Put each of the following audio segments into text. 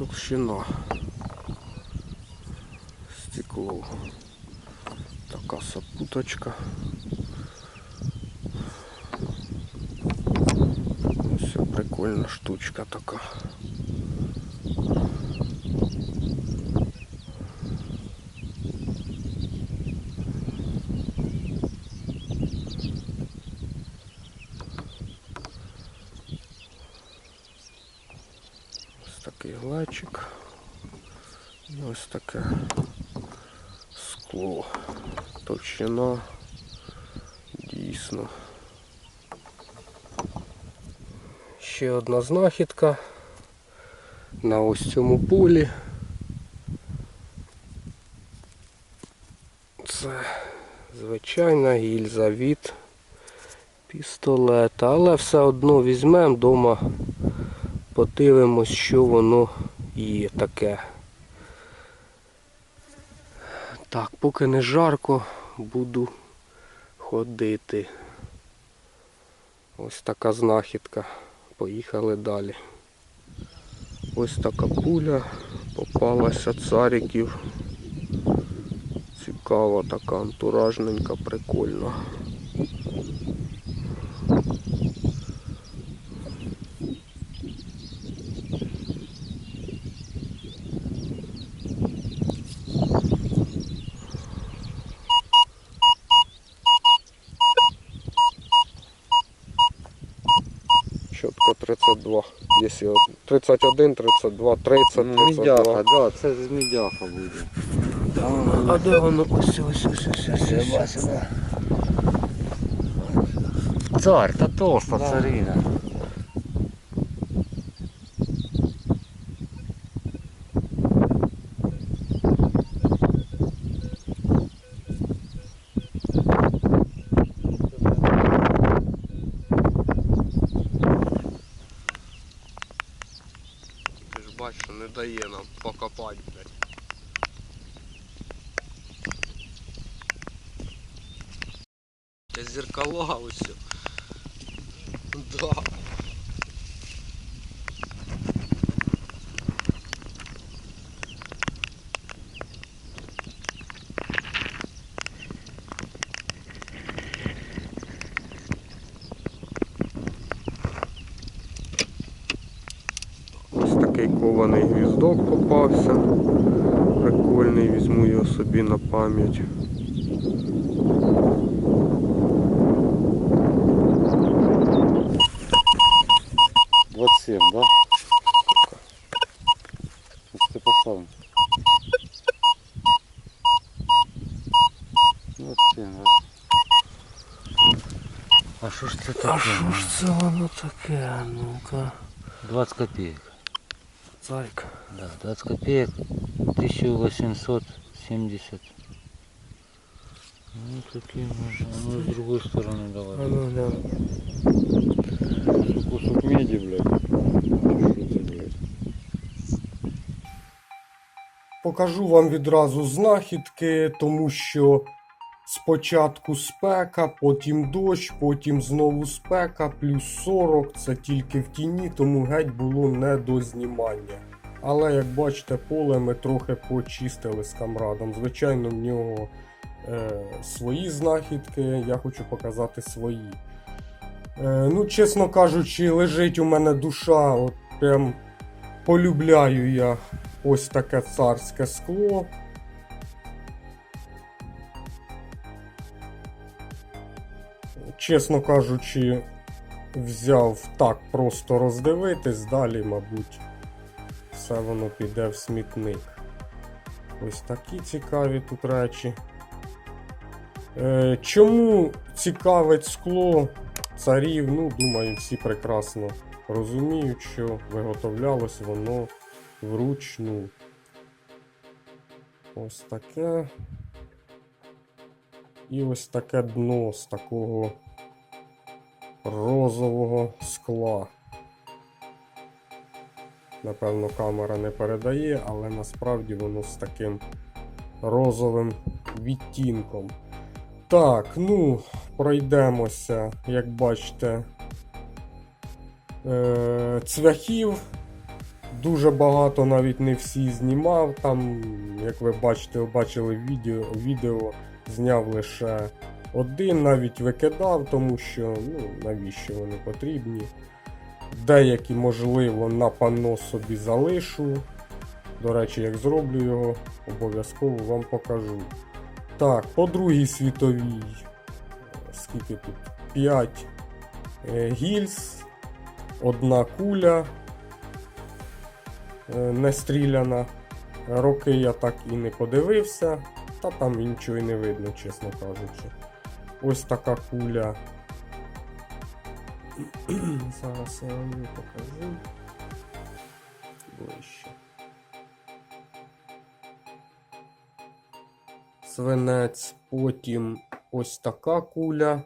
толщина. Стекло. Така сапуточка. Все прикольна штучка така. І ось таке скло. Товщина дійсно. Ще одна знахідка на ось цьому полі. Це звичайна гільза від пістолета, але все одно візьмемо вдома, подивимось, що воно є таке. Так, поки не жарко, буду ходити. Ось така знахідка. Поїхали далі. Ось така пуля попалася цариків. Цікава така антуражненька, прикольна. 32. Якщо 31, 32, 30, Ну, 32. мідяха, да, це з мідяха буде. А де воно? Ось, ось, ось, ось, ось, ось, ось. Цар, та толста Да. царина. Ж не дає нам покопати, блядь. Це зеркала ось. Да. такий кований гвіздок попався. Прикольний, візьму його собі на пам'ять. Двадцать семь, да? Ось Ти поставив. 27, да. А що ж це таке? А що ж це воно таке? Ну-ка. 20 копеек. Да, 20 копеек. 1870. Ну такие можно. А ну с другой стороны давай. ну да. Кусок меди, блядь? Покажу вам відразу знахідки, тому що спочатку спека, потім дощ, потім знову спека, плюс 40, це тільки в тіні, тому геть було не до знімання. Але як бачите, поле ми трохи почистили з камрадом. Звичайно, в нього е, свої знахідки, я хочу показати свої. Е, ну, чесно кажучи, лежить у мене душа, от прям полюбляю я ось таке царське скло. Чесно кажучи, взяв так просто роздивитись, далі, мабуть, все воно піде в смітник. Ось такі цікаві тут речі. Е, чому цікавить скло царів? Ну, думаю, всі прекрасно розуміють, що виготовлялось воно вручну. Ось таке. І ось таке дно з такого розового скла. Напевно, камера не передає, але насправді воно з таким розовим відтінком. Так, ну, пройдемося, як бачите, е- цвяхів Дуже багато навіть не всі знімав. Там, як ви бачите, бачили відео, відео зняв лише один, навіть викидав, тому що ну, навіщо вони потрібні. Деякі, можливо, на панно собі залишу. До речі, як зроблю його, обов'язково вам покажу. Так, по Другій світовій. Скільки тут? 5 гільз, одна куля е, не стріляна. Роки я так і не подивився, та там нічого і не видно, чесно кажучи. Ось така куля. Зараз я вам її покажу. Ближче. Свинець, потім ось така куля.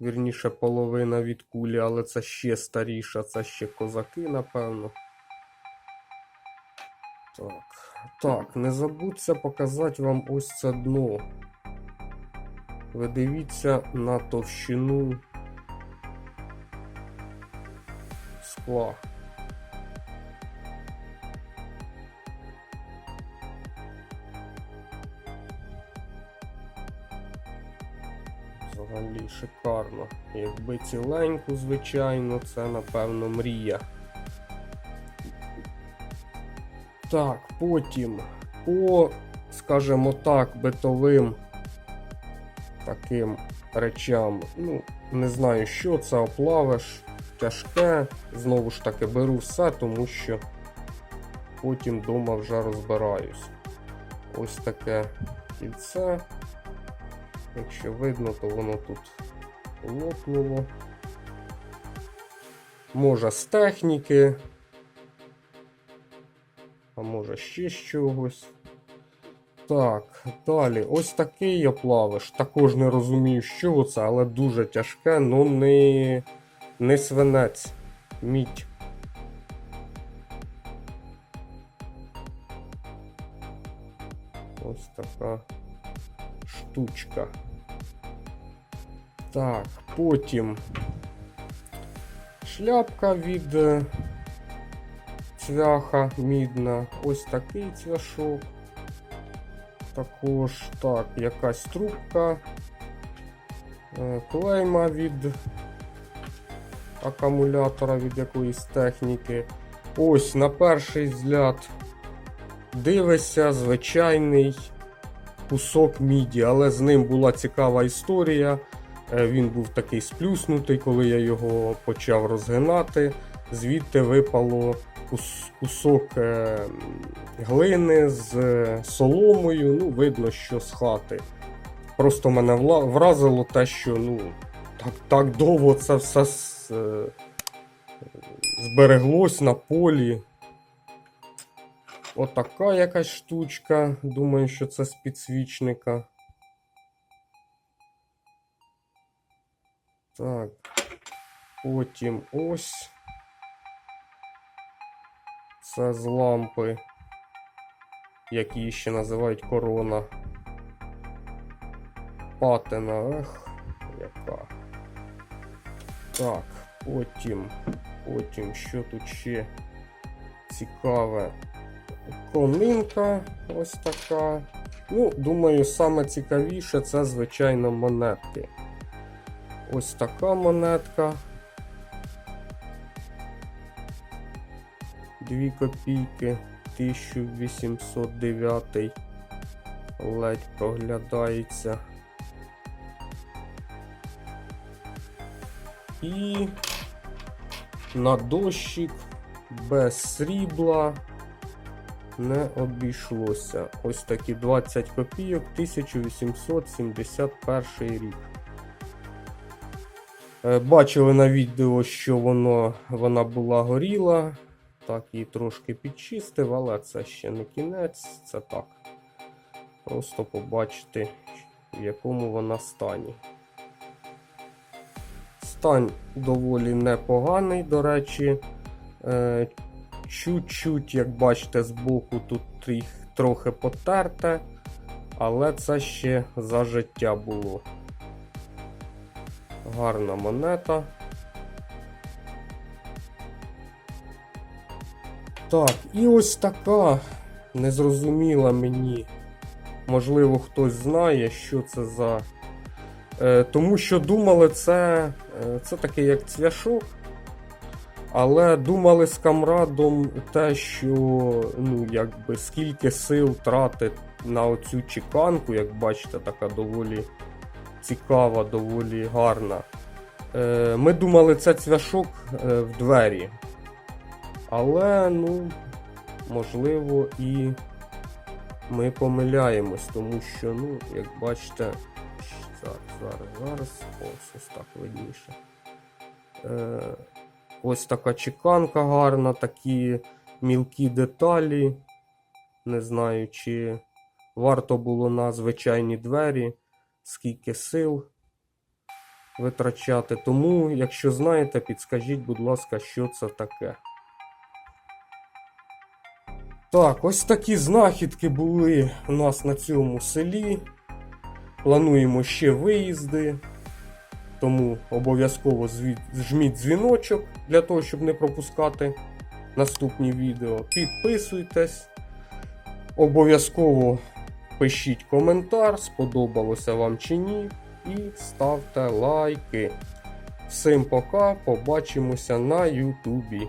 Вірніше, половина від кулі, але це ще старіша, це ще козаки, напевно. Так. Так, не забудьте показати вам ось це дно. Ви дивіться на товщину скла. Взагалі шикарно. Якби ціленьку, звичайно, це напевно мрія. Так, потім по, скажімо так, битовим таким речам. Ну, не знаю, що це оплавиш, тяжке. Знову ж таки, беру все, тому що потім вдома вже розбираюсь. Ось таке кільце. Якщо видно, то воно тут лопнуло. Може з техніки. А може ще з чогось. Так, далі. Ось такий оплавиш. Також не розумію, що це, але дуже тяжке, ну не, не свинець. Мідь. Ось така штучка. Так, потім шляпка від е, цвяха мідна. Ось такий цвяшок. Також так, якась трубка. е, Клейма від акумулятора від якоїсь техніки. Ось на перший взгляд дивишся звичайний кусок міді, але з ним була цікава історія. Е, Він був такий сплюснутий, коли я його почав розгинати. Звідти випало кусок е, глини з е, соломою. Ну, видно, що з хати. Просто мене вразило те, що ну, так, так довго це все е, збереглось на полі. Отака якась штучка. Думаю, що це з підсвічника. Так. Потім ось. Це з лампи, як її ще називають корона. Патина, ех, яка. Так, потім, потім, що тут ще цікаве. Конинка ось така. Ну, думаю, саме цікавіше це, звичайно, монетки. Ось така монетка. Дві копійки 1809 ледь проглядається. І на дощик без срібла не обійшлося. Ось такі 20 копійок 1871 рік. Е, Бачили на відео, що воно, вона була горіла. Так, її трошки підчистив, але це ще не кінець, це так. Просто побачити, в якому вона стані. Стан доволі непоганий, до речі. Е, Чуть-чуть, як бачите, збоку тут тріх- трохи потерте, але це ще за життя було. Гарна монета. Так, і ось така незрозуміла мені. Можливо, хтось знає, що це за. Е, тому що думали, це, е, це таке як цвяшок. Але думали з камрадом те, що ну, якби скільки сил тратить на оцю чеканку, як бачите, така доволі цікава, доволі гарна. Е, ми думали, це цвяшок е, в двері. Але, ну, можливо, і ми помиляємось, тому що, ну, як бачите, зараз, зараз, зараз, ось ось так видніше. Е, ось така чеканка гарна, такі мілкі деталі. Не знаю, чи варто було на звичайні двері, скільки сил витрачати. Тому, якщо знаєте, підскажіть, будь ласка, що це таке. Так, ось такі знахідки були у нас на цьому селі. Плануємо ще виїзди. Тому обов'язково жміть дзвіночок для того, щоб не пропускати наступні відео. Підписуйтесь. Обов'язково пишіть коментар, сподобалося вам чи ні. І ставте лайки. Всім пока, побачимося на Ютубі.